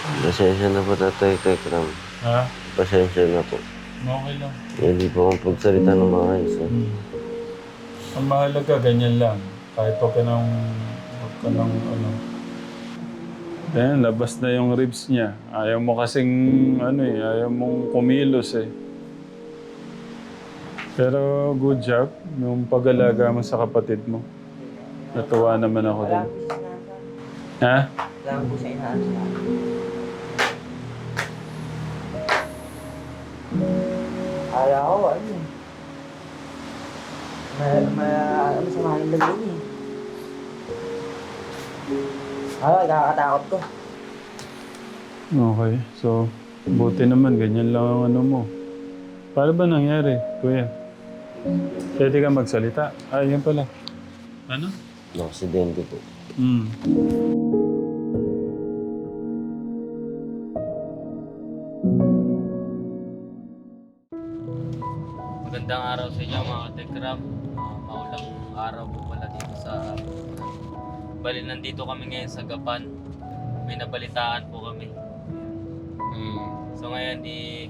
Pasensya na po tatay Tekram. Ha? Pasensya na po. Okay lang. Hindi po akong pagsalita ng maayos. Eh. Hmm. Ang mahalaga, ganyan lang. Kahit huwag ka nang, huwag ka nang, ano. Ayan, labas na yung ribs niya. Ayaw mo kasing, ano eh, ayaw mong kumilos eh. Pero good job, yung pag-alaga mo sa kapatid mo. Natuwa naman ako din. Ha? Lang po sa inaasal. Kala ko, ano eh. Ma, ma, masama yung lagay eh. Ah, nakakatakot ko. Okay, so buti naman, ganyan lang ang ano mo. Paano ba nangyari, kuya? Pwede ka magsalita. Ah, yan pala. Ano? Nakaksidente po. Hmm. Katekram. Uh, maulang araw po pala dito sa... Bali, nandito kami ngayon sa Gapan. May nabalitaan po kami. Hmm. So ngayon, di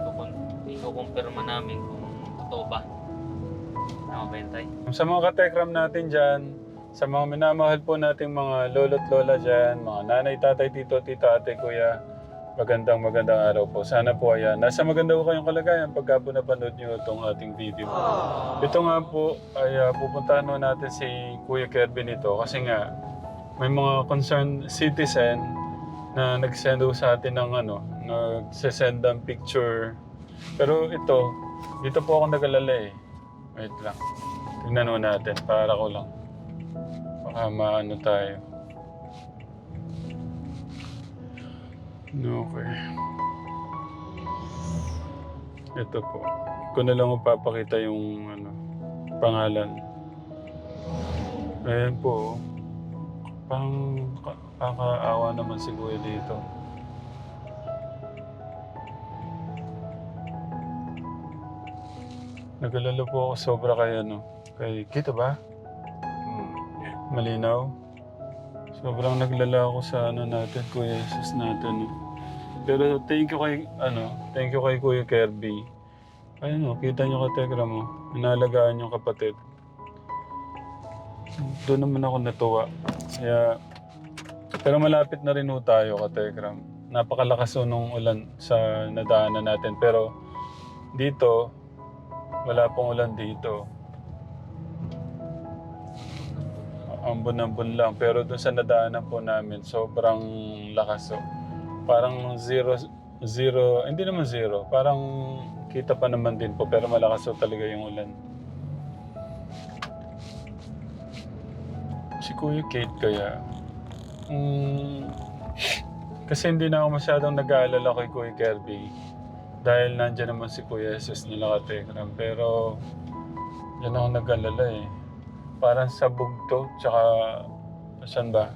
ikukumpirma namin kung totoo ba. Tama ba yun, Tay? Sa mga katekram natin dyan, sa mga minamahal po nating mga lolo't lola dyan, mga nanay, tatay, tito, tita, ate, kuya, magandang magandang araw po. Sana po ayan. Nasa maganda po kayong kalagayan pagka po napanood nyo itong ating video. Ito nga po ay uh, pupuntahan po natin si Kuya Kirby nito kasi nga may mga concerned citizen na nag-send sa atin ng ano, nag-send ng picture. Pero ito, dito po ako nag-alala eh. Wait lang. Tingnan natin para ko lang. Baka maano tayo. Okay. Ito po. Ko na lang papakita yung ano, pangalan. Ayan po. ka- kakaawa naman si Kuya dito. Nagalala po ako sobra kay ano. Kay, kita ba? Malinaw? Sobrang naglala ako sa ano natin, Kuya Jesus natin. eh. Pero thank you kay, ano, thank you kay Kuya Kirby. Ayun o, kita niyo ka Tegra mo. Inalagaan yung kapatid. Doon naman ako natuwa. Kaya, pero malapit na rin ho tayo ka Tegram. Napakalakas ho nung ulan sa nadaanan natin. Pero dito, wala pong ulan dito. Ambon-ambon lang. Pero doon sa nadaanan po namin, sobrang lakas. Oh. Parang zero, zero, hindi naman zero. Parang kita pa naman din po. Pero malakas oh, talaga yung ulan. Si Kuya Kate kaya, mm, kasi hindi na ako masyadong nag-aalala kay Kuya Kirby. Dahil nandyan naman si Kuya Jesus nila katekram. Pero, yan ako nag-alala eh. Parang sa bugto, tsaka, saan ba?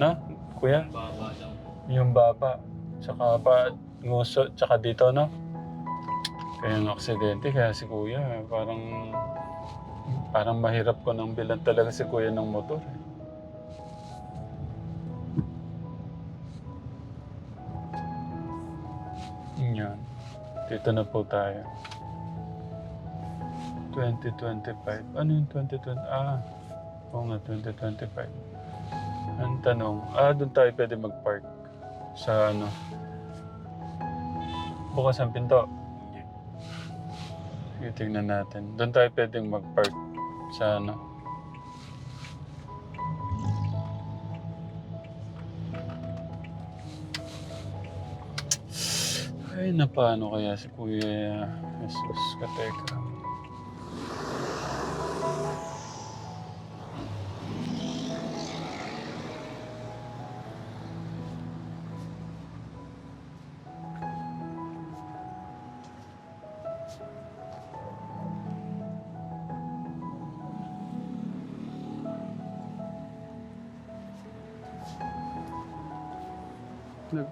Na? Kuya? Baba po. Yung baba. Tsaka pa, nguso, tsaka dito, no? Kaya yung aksidente, kaya si Kuya, parang, parang mahirap ko nang bilan talaga si Kuya ng motor. Eh. Yan. Dito na po tayo. 2025. Ano yung 2020? Ah, oo nga, 2025. Ang tanong, ah, doon tayo pwede mag-park. Sa ano? Bukas ang pinto. Sige, tingnan natin. Doon tayo pwedeng mag-park. Sa ano? Ay, na paano kaya si Kuya Jesus Kateka? Nag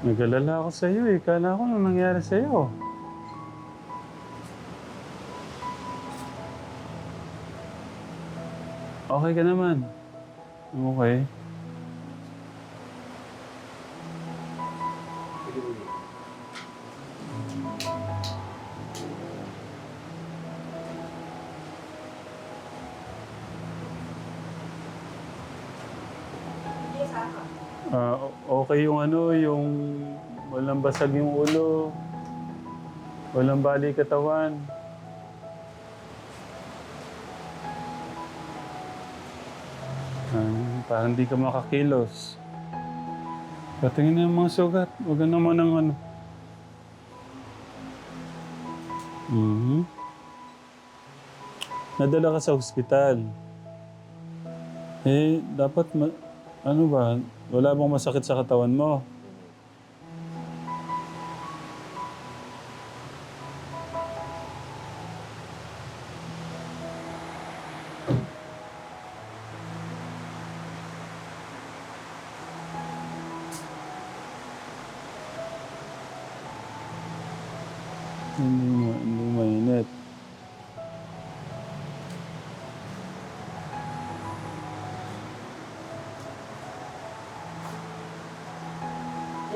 Nag-alala ako sa iyo eh. Kala ko nung nangyari sa iyo. Okay ka naman. Okay. O- okay yung ano, walang basag yung ulo, walang bali katawan. Ah, parang di ka makakilos. Patingin na yung mga sugat. Huwag naman ng ano. Mhm. Nadala ka sa ospital. Eh, dapat ma- ano ba? Wala bang masakit sa katawan mo?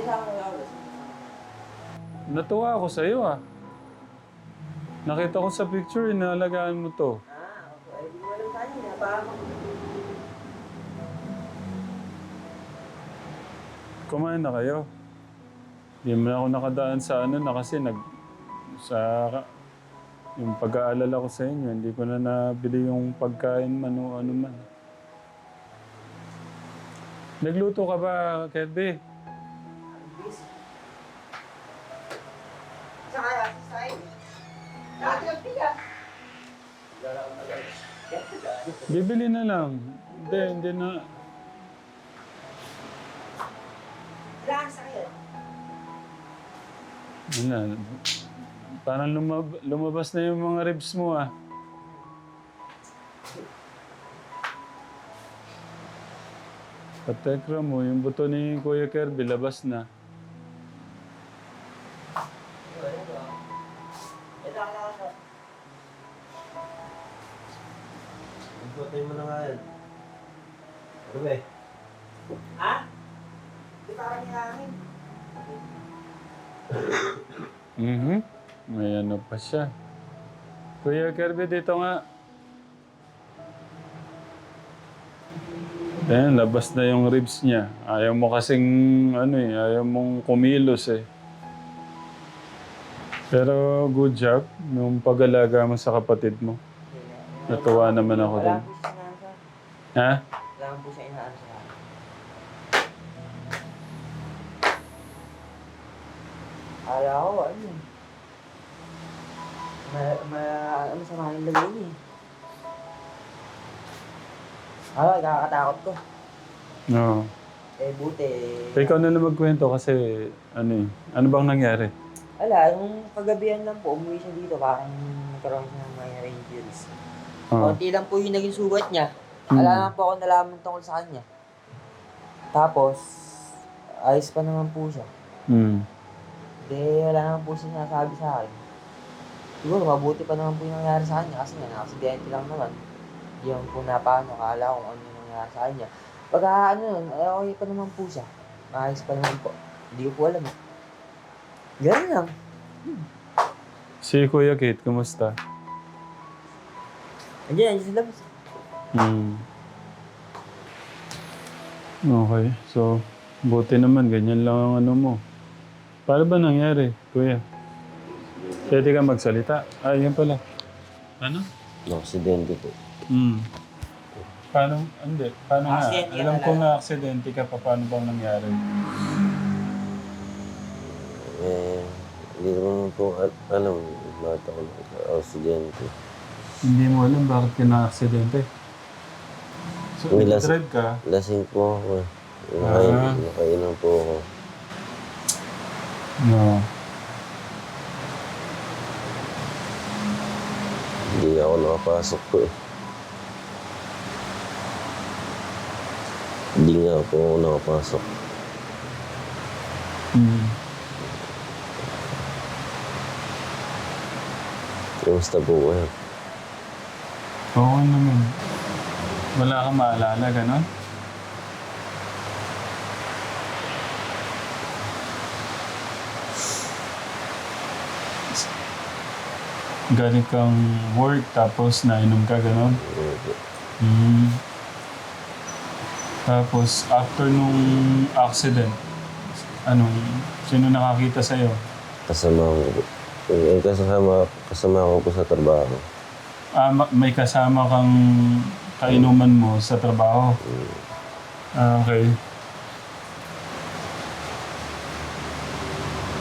Kasama ko ako. Natuwa ako sa iyo ah. Nakita ko sa picture, inaalagaan mo to. Ah, okay. Ay, di mo alam yun. Napahamak ko. Kumain na kayo. Hindi mo na ako nakadaan sa ano na kasi nag... Sa... Yung pag-aalala ko sa inyo, hindi ko na nabili yung pagkain man o ano man. Nagluto ka ba, Kirby? Bibili na lang. Hindi, hindi na. Kailangan sa kaya. Wala. Parang lumab- lumabas na yung mga ribs mo ah. Patekra mo, yung buto ni Kuya Kirby, labas na. Siya. Kuya Kirby, dito nga. Ayan, labas na yung ribs niya. Ayaw mo kasing, ano eh, ayaw mong kumilos eh. Pero good job nung pag-alaga mo sa kapatid mo. Natuwa naman ako inaasa. Ha? Wala po siya sa ko, ano eh. Ma, ma, ano sa yung lagay niya eh. Ah, nakakatakot ko. No. Eh, buti. Ikaw na lang magkwento kasi, ano eh, ano bang nangyari? Ala, nung kagabihan lang po, umuwi siya dito, parang nagkaroon siya ng minor injuries. Oh. Konti lang po yung naging sugat niya. Hmm. Wala na po ako nalaman tungkol sa kanya. Tapos, ayos pa naman po siya. Hmm. Hindi, wala naman po siya sinasabi sa akin. Siguro mabuti pa naman po yung nangyari sa kanya kasi nga nakasidente lang naman. Hindi naman po napaano, kala kung ano yung nangyari sa kanya. Pagka ano nun, eh, okay pa naman po siya. Maayos pa naman po. Hindi ko po alam eh. Ganun lang. Si Kuya Kate, kumusta? Andiyan, andiyan sa labas. Hmm. Okay. So, buti naman. Ganyan lang ang ano mo. Paano ba nangyari, Kuya? Pwede ka magsalita. Ah, yan pala. Ano? Na-aksidente po. Hmm. Paano? Hindi. Paano nga? Aksidente ka Alam ko na aksidente ka pa. Paano bang nangyari? Eh, hindi naman po al- alam. Bata ko na aksidente. Hindi mo alam bakit ka na-aksidente. So, May las- drive ka. Lasing po ako eh. Nakain, Ah. nakainom po ako. No. Hindi ako nakapasok po eh. Hindi nga po ako nakapasok. Hmm. Kumusta po kayo? Oo naman. Wala kang maalala, ganon? Galing kang work tapos nainom ka, ganon? Ano? Hmm. Tapos, after nung accident, anong, sino nakakita sa'yo? Kasama ko. Eh, kasama, kasama ko po sa trabaho. Ah, ma- may kasama kang kainuman mo sa trabaho. Ah, okay.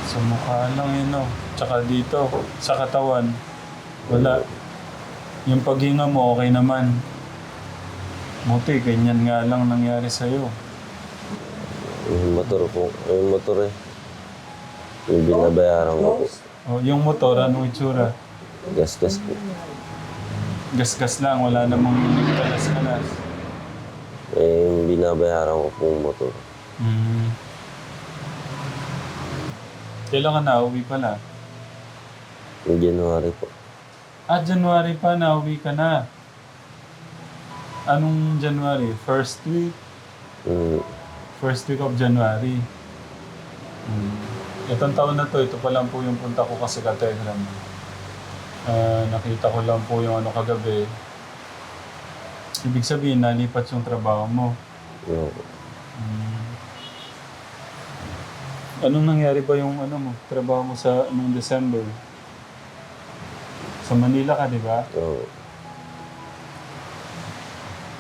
Sa mukha lang yun, no? Tsaka dito, sa katawan, wala. Yung paghinga mo, okay naman. Buti, ganyan nga lang nangyari sa'yo. Yung motor po. Yung motor eh. Yung binabayaran ko po. O, yung motor, anong itsura? Gas-gas po. Gas-gas lang, wala namang kalas-kalas. Eh, yung binabayaran ko po yung motor. Mm. Kailan ka na-uwi pala? Yung January po. Ah, January pa, nauwi ka na. Anong January? First week? Yung, First week of January. Hmm. Itong taon na to, ito pa lang po yung punta ko kasi ka Telegram. Ah, nakita ko lang po yung ano kagabi. Ibig sabihin, nalipat yung trabaho mo. yung, Hmm. Anong nangyari ba yung ano mo, trabaho mo sa nung December? Sa Manila ka, di ba? yung,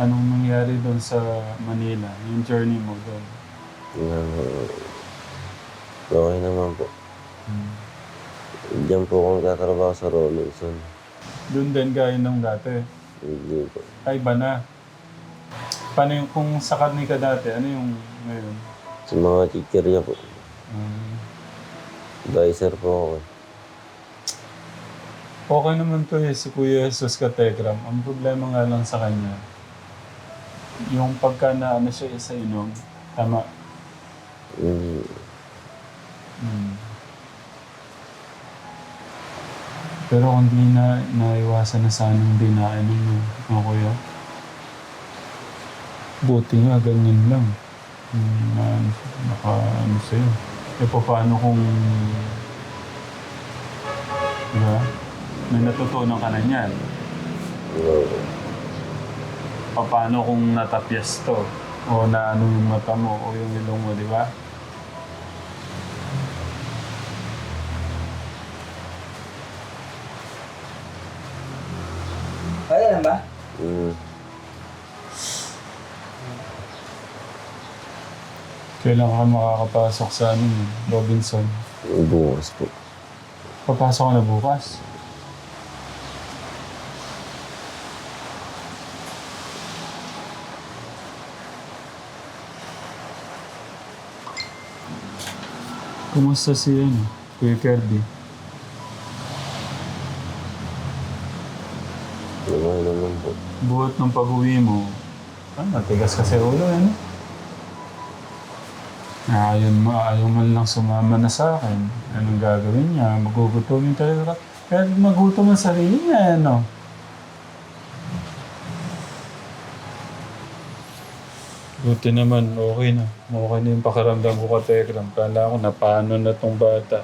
Anong nangyari doon sa Manila? Yung journey mo doon? yung, okay naman po. Hmm. Diyan po ako nagtatrabaho sa Robinson. Doon din gaya nung dati. Hindi po. Ay, iba na. Paano yung kung sa karni ka dati, ano yung ngayon? Sa mga chichirya po. Hmm. Advisor po ako eh. Okay naman to eh, si Kuya Jesus Kategram. Ang problema nga lang sa kanya, yung pagka na ano siya sa inom, tama. Yung, Hmm. Pero kung di na naiwasan na sana hindi na ano mo, mga kuya. Buti nga, ganyan lang. Hmm, na, naka, ano sa'yo. E paano kung... Diba? May natutunan ka na niyan. Paano kung natapyas to? O na ano yung mata mo o yung ilong mo, di ba? Kaya lang ba? yung, Kailan ka makakapasok sa ano, Robinson? bukas po. Papasok ka na bukas. Kumusta si ano, Kuya Kirby? Okay naman po. Buhat ng pag-uwi mo, ah, matigas kasi ulo, ano? Ayaw, ma ayaw man lang sumama na sa akin. Anong gagawin niya? Magugutumin talaga. Kahit magutom ang sarili niya, ano? Buti naman, okay na. Okay na yung pakiramdam ko ka Tekram. Kala ko na paano na tong bata.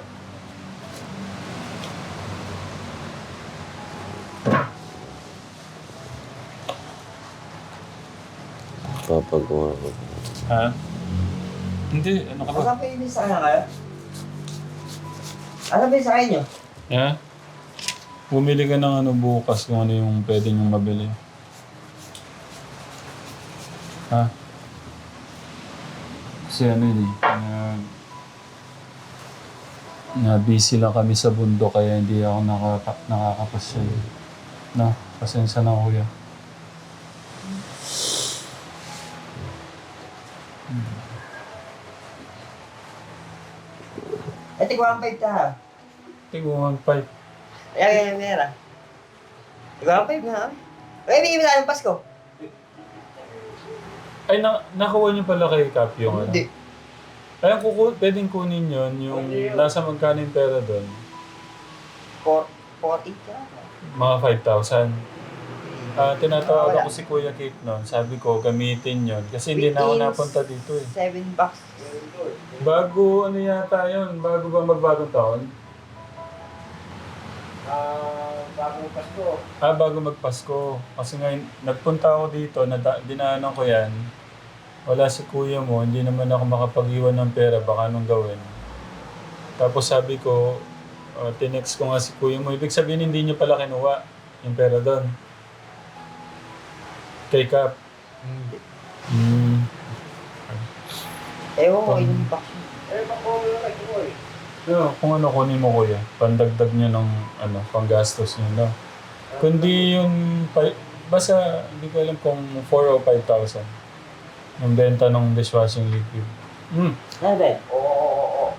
Papagawa ko. Ha? Hindi, ano ka ba? Pa yung sakay na kayo? Ano ba yung sakay nyo? Ha? Bumili ka ng ano bukas kung ano yung pwede niyong mabili. Ha? Kasi ano yun eh, na, na busy lang kami sa bundok kaya hindi ako nakaka, nakakapasyal. No, pasensya na kuya. Eh, tigwa ang 5 ta ha. Tingnan pipe. Ayan, ayan, ayan, ayan. Tigwa ang 5 na ha. Ay, bigyan mo sa akin Pasko. Ay, na, nakuha niyo pala kay Cap yung ano? Hindi. Ay, ang kuku, pwedeng kunin yun, yung nasa magkano yung pera doon. 4, 40 ka. Mga 5,000. Ah, tinatawag ako si Kuya Kate noon. Sabi ko, gamitin yon Kasi hindi na ako Meetings. napunta dito eh. 7 bucks. Bago, ano yata yun? Bago ba magbagong taon? Ah, bagong Pasko. Ah, bago magpasko. Kasi ngayon, nagpunta ako dito, nada, dinaanan ko yan. Wala si kuya mo, hindi naman ako makapag-iwan ng pera, baka anong gawin. Tapos sabi ko, uh, tinext ko nga si kuya mo, ibig sabihin hindi niyo pala kinuha yung pera doon. Kay Cap. Hindi. Hmm. Ewan ko, Pang- ilang bucks. No, kung ano kunin mo kuya, pandagdag niyo ng ano, panggastos niyo, no? Kundi yung, pa- basta hindi ko alam kung 4 o 5,000 yung benta ng dishwashing liquid. Hmm. Ano ba? Oo, oo, oo.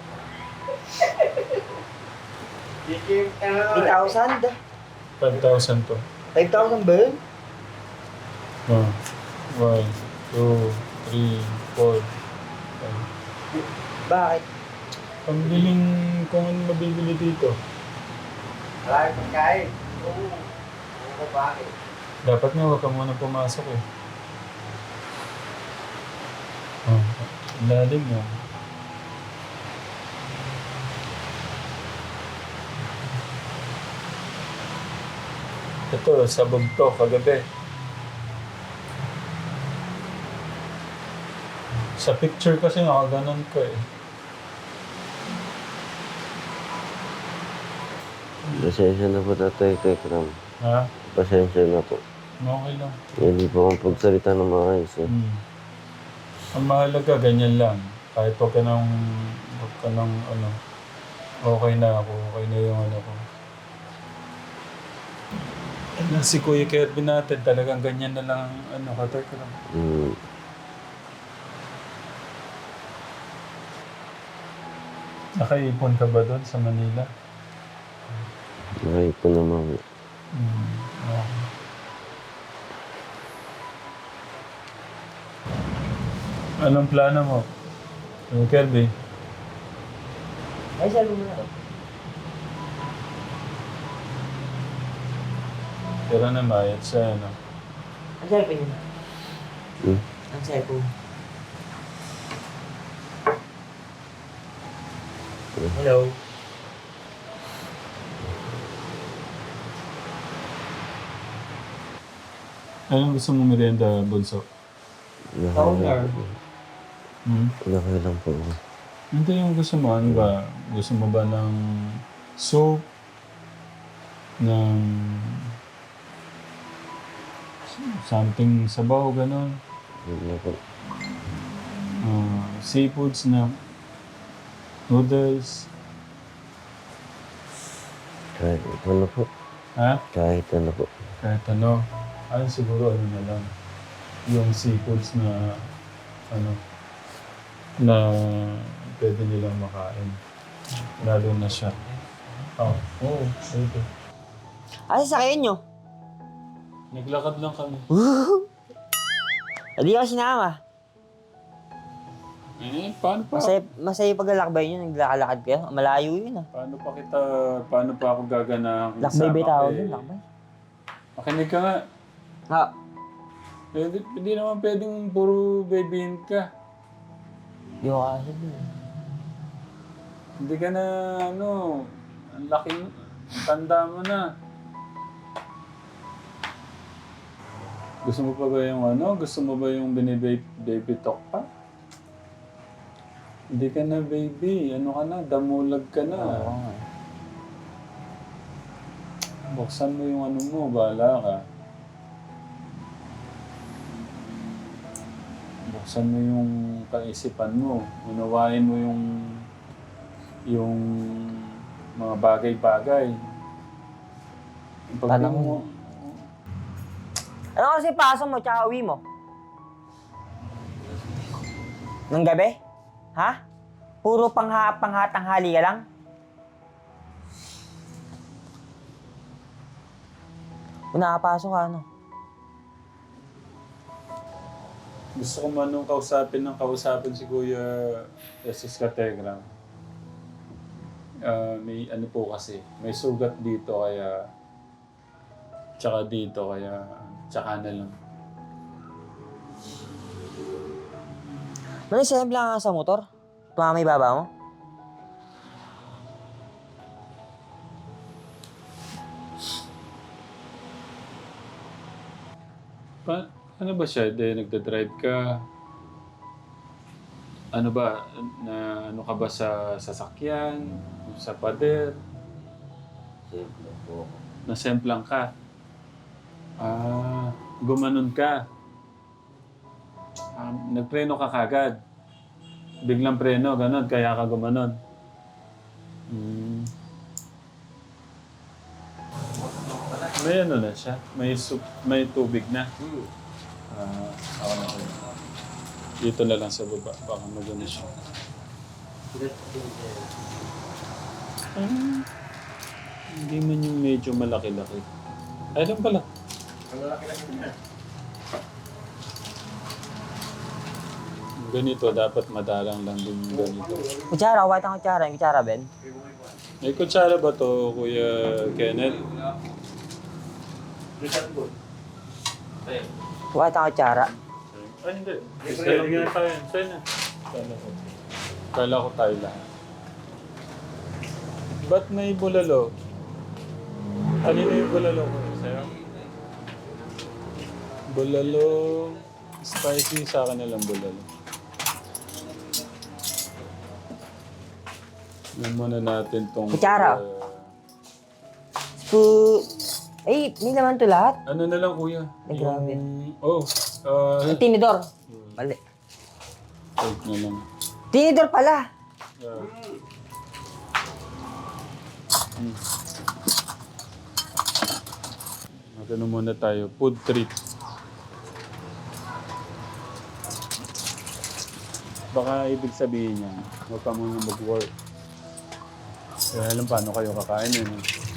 3,000? 5,000 to. 5,000 ba yun? Oh. 1, 2, 3, 4, 5. Bakit? Pambiling kung ano mabibili dito. Wala yung pagkain. Oo. Oo, bakit? Dapat nga huwag ka muna pumasok eh. Lalim mo. Ito, sabog to, kagabi. Sa picture kasi nakaganon ko eh. Pasensya na po tatay Tekram. Ha? Pasensya na po. Okay lang. Hindi po akong pagsalita ng maayos eh. Hmm. Ang mahalaga, ganyan lang. Kahit huwag ka nang, huwag ka nang, ano, okay na ako, okay na yung ano ko. Ano, si Kuya Kirby natin, talagang ganyan na lang, ano, katar ka lang. Hmm. Nakaipon ka ba doon sa Manila? Nakaipon naman. Hmm. Anong plano mo? Kuya Kirby? Ay, sabi mo na. Pero na mayat sa ano. Ang cellphone yun. Hmm? Ang cellphone. Hello. Anong gusto mo merienda, Bunso? Toner. Hmm? Nakailang po ako. Hindi yung gusto mo, ano ba? Gusto mo ba ng soup? Ng something sabaw, ganun? Hindi na po. Uh, seafoods na noodles. Kahit ano po. Ha? Kahit ano po. Kahit ano. Ay, siguro ano na lang. Yung seafoods na ano na pwede nilang makain. Lalo na siya. Oh, oo, oh, pwede. Asa sakayan nyo? Naglakad lang kami. Hindi ako sinama. Eh, paano pa? Masaya, masaya paglalakbay nyo, naglalakad kayo. Malayo yun ah. Paano pa kita, paano pa ako gagana? Lakbay ba tawag yun? Lakbay. Makinig ka nga. Ha? Eh, di, di naman pwedeng puro babyhin ka. Di ko kasi yun. Hindi ka na, ano, ang laki, ang tanda mo na. Gusto mo pa ba yung ano? Gusto mo ba yung binibaby baby talk pa? Hindi ka na baby. Ano ka na? Damulag ka na. Oo. Buksan mo yung ano mo. Bahala ka. Buksan mo yung kaisipan mo. Unawain mo yung yung mga bagay-bagay. Pag Tanong mo, Ano kasi pasok mo tsaka uwi mo? Nung gabi? Ha? Puro pangha panghatanghali ka lang? Kung nakapasok ka, ano? Gusto ko man nung kausapin ng kausapin si Kuya Jesus Categram. Ah, may ano po kasi, may sugat dito kaya tsaka dito kaya tsaka na lang. Manisemble lang ka sa motor? Tumama yung baba mo? Pa, ano ba siya? De, nagda-drive ka? Ano ba? Na, ano ka ba sa sasakyan? Sa pader? Simple po. Nasemplang ka? Ah, gumanon ka? Ah, nagpreno ka kagad? Biglang preno, ganun, kaya ka gumanon? Hmm. May ano na siya? May, sup, may tubig na? Ah, ako na kayo. Dito na lang sa baba. Baka magano siya. Ah, hindi man yung medyo malaki-laki. Ay, lang pala. Ganito, dapat madalang lang din yung ganito. Kutsara, kuwait ang kutsara. Yung kutsara, Ben? May kutsara ba to, Kuya Kenneth? Kuwait ang kutsara. Ay, hindi. Lang yan tayo. Sa'yo na. Kala ko. Kala ko tayo lahat. Ba't may bulalo? Kanino yung bulalo ko? Sa'yo? Bulalo. Spicy sa akin na lang bulalo. Yan muna natin tong... Kutsara. uh, Pu... Eh, may naman to lahat. ano na lang, kuya? Ay, grabe. Yung- Oh, uh, Yung tinidor. Mali. Wait na lang. Tinidor pala. Yeah. Hmm. Magano muna tayo. Food treat. Baka ibig sabihin niya, huwag ka muna mag-work. Kaya alam paano kayo kakain yun. Eh.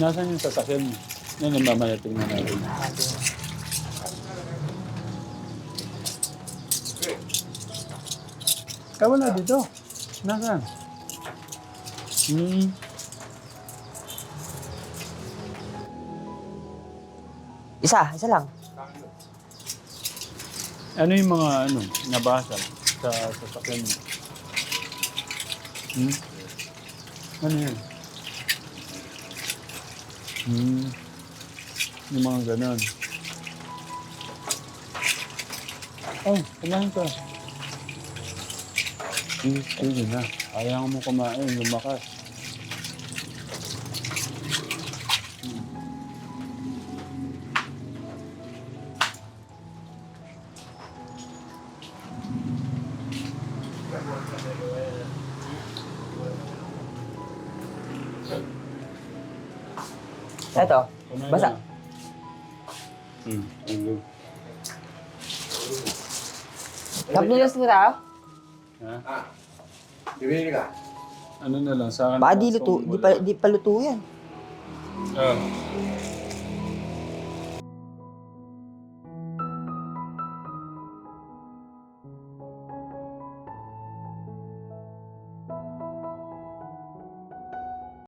Nasaan yung sasakyan mo? Yan ang mamaya tingnan natin. Ah, wala dito. Nasaan? Hmm. Isa, isa lang. Ano yung mga ano, nabasa sa sasakyan mo? Hmm? Ano yun? Hmm. Yung mga ganon. Oh, kumain ka. Sige, sige na. Ayaw mo kumain, lumakas. Eto. Kumain Basa. ka na. Hmm, ayun. Cup noodles mo tayo? Ha? Bibili ka? Ano na lang, sa akin. Baka di, na luto, itong di, pa, di pa luto yan. Ah,